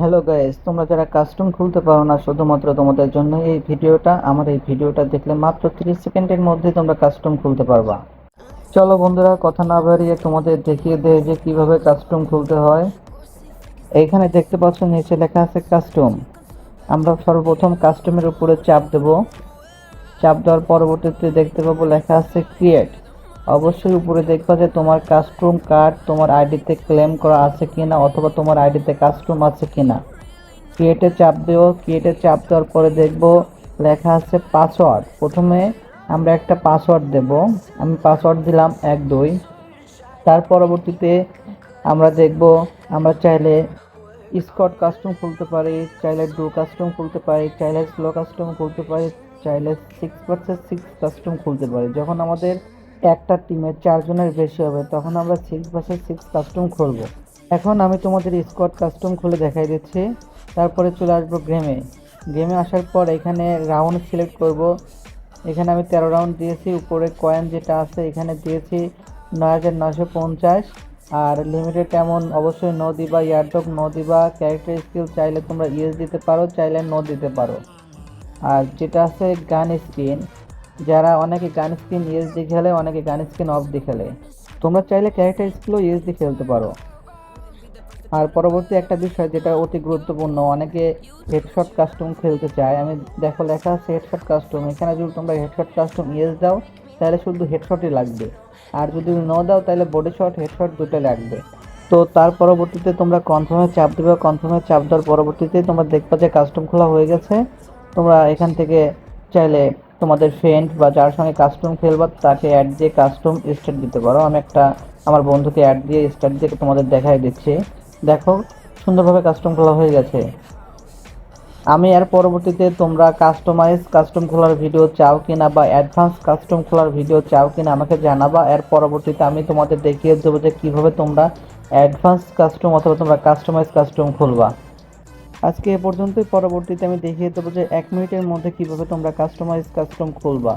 Hello guys তোমরা যারা custom খুলতে পারো না শুধুমাত্র তোমাদের জন্য এই ভিডিওটা, আমার এই ভিডিওটা দেখলে মাত্র 30 সেকেন্ডের মধ্যে তোমরা কাস্টম খুলতে পারবা। চলো বন্ধুরা, কথা না বাড়িয়ে তোমাদের দেখিয়ে দেয় যে কীভাবে কাস্টম খুলতে হয়। এইখানে দেখতে পাচ্ছ, নিচে লেখা আছে কাস্টম আমরা সর্বপ্রথম কাস্টমের উপরে চাপ দেব। চাপ দেওয়ার পরবর্তীতে দেখতে পাবো লেখা আছে ক্রিয়েট অবশ্যই উপরে দেখবা যে তোমার কাস্টম কার্ড তোমার আইডিতে ক্লেম করা আছে কিনা অথবা তোমার আইডিতে কাস্টম আছে কিনা। ক্রিয়েটে চাপ দেও ক্রিয়েটে চাপ দেওয়ার পরে দেখব লেখা আছে পাসওয়ার্ড প্রথমে আমরা একটা পাসওয়ার্ড দেব। আমি পাসওয়ার্ড দিলাম এক, দুই। তার পরবর্তীতে আমরা দেখব, আমরা চাইলে স্কট কাস্টম খুলতে পারি, চাইলে ডু কাস্টম খুলতে পারি, চাইলে স্লো কাস্টম খুলতে পারি, চাইলে সিক্স পার্সেন্ট সিক্স কাস্টম খুলতে পারি। যখন আমাদের একটা টিমে চারজনের বেশি হবে, তখন আমরা সিক্স পার্সেন্ট সিক্স কাস্টম খুলব। এখন আমি তোমাদের স্কট কাস্টম খুলে দেখাই দিচ্ছি। তারপরে চলে আসব গেমে গেমে আসার পর এখানে রাউন্ড সিলেক্ট করব। এখানে আমি তেরো রাউন্ড দিয়েছি, উপরে কয়েন যেটা আছে এখানে দিয়েছি নয় হাজার নশো পঞ্চাশ। আর লিমিটেড এমন অবশ্যই নো দিবা ইয়ারডক নো দিবা। ক্যারেক্টার স্কিল চাইলে তোমরা ইয়েস দিতে পারো, চাইলে নো দিতে পারো। আর যেটা আছে গান স্ক্রিন যারা অনেকে গান স্ক্রিন দিয়ে খেলে, অনেকে গান স্ক্রিন অফ দিয়ে খেলে। তোমরা চাইলে ক্যারেক্টার স্কিলও দিয়ে খেলতে পারো। আর পরবর্তী একটা বিষয় যেটা অতি গুরুত্বপূর্ণ, অনেকে হেডশট কাস্টম খেলতে চায়। আমি দেখো লেখা আছে হেডশট কাস্টম এখানে যদি তোমরা হেডশট কাস্টম ইয়েস দাও, তাহলে শুধু হেডশটই লাগবে। আর যদি ন দাও, তাহলে বডি শট হেডশট দুটো লাগবে। তো তার পরবর্তীতে তোমরা কনফার্মে চাপ দেবে। কনফার্মে চাপ দেওয়ার পরবর্তীতে তোমরা দেখবা যে কাস্টম খোলা হয়ে গেছে। তোমরা এখান থেকে চাইলে তোমাদের ফ্রেন্ড বা যার সঙ্গে কাস্টম খেলবা, তাকে অ্যাড দিয়ে কাস্টম স্টার্ট দিতে পারো। আমি একটা, আমার বন্ধুকে অ্যাড দিয়ে স্টার্ট দিয়ে তোমাদের দেখাই দিচ্ছি। দেখো, সুন্দরভাবে কাস্টম খোলা হয়ে গেছে। আমি এর পরবর্তীতে তোমরা কাস্টমাইজ কাস্টম খোলার ভিডিও চাও কিনা বা অ্যাডভান্স কাস্টম খোলার ভিডিও চাও কিনা আমাকে জানাবা। এর পরবর্তীতে আমি তোমাদের দেখিয়ে দেবো যে কীভাবে তোমরা অ্যাডভান্স কাস্টম অথবা তোমরা কাস্টমাইজ কাস্টম খুলবা। আজকে এ পর্যন্তই। পরবর্তীতে আমি দেখিয়ে দেবো যে এক মিনিটের মধ্যে কীভাবে তোমরা কাস্টমাইজ কাস্টম খুলবা।